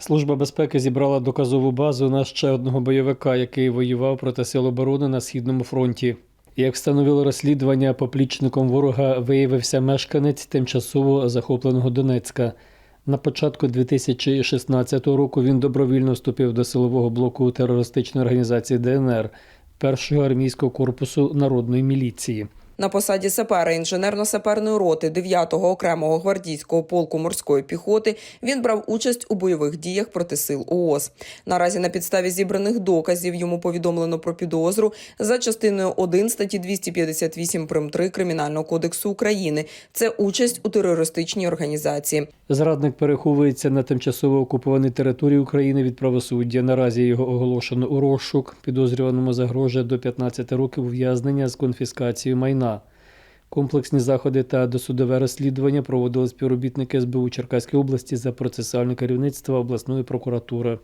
Служба безпеки зібрала доказову базу на ще одного бойовика, який воював проти сил оборони на східному фронті. Як встановило розслідування, поплічником ворога виявився мешканець тимчасово захопленого Донецька. На початку 2016 року він добровільно вступив до силового блоку терористичної організації ДНР першого армійського корпусу народної міліції. На посаді сапера інженерно-саперної роти 9-го окремого гвардійського полку морської піхоти він брав участь у бойових діях проти сил ООС. Наразі на підставі зібраних доказів йому повідомлено про підозру за частиною 1 статті 258 прим. 3 Кримінального кодексу України. Це участь у терористичній організації. Зрадник переховується на тимчасово окупованій території України від правосуддя. Наразі його оголошено у розшук. Підозрюваному загрожує до 15 років ув'язнення з конфіскацією майна. Комплексні заходи та досудове розслідування проводили співробітники СБУ Черкаської області за процесуальне керівництво обласної прокуратури.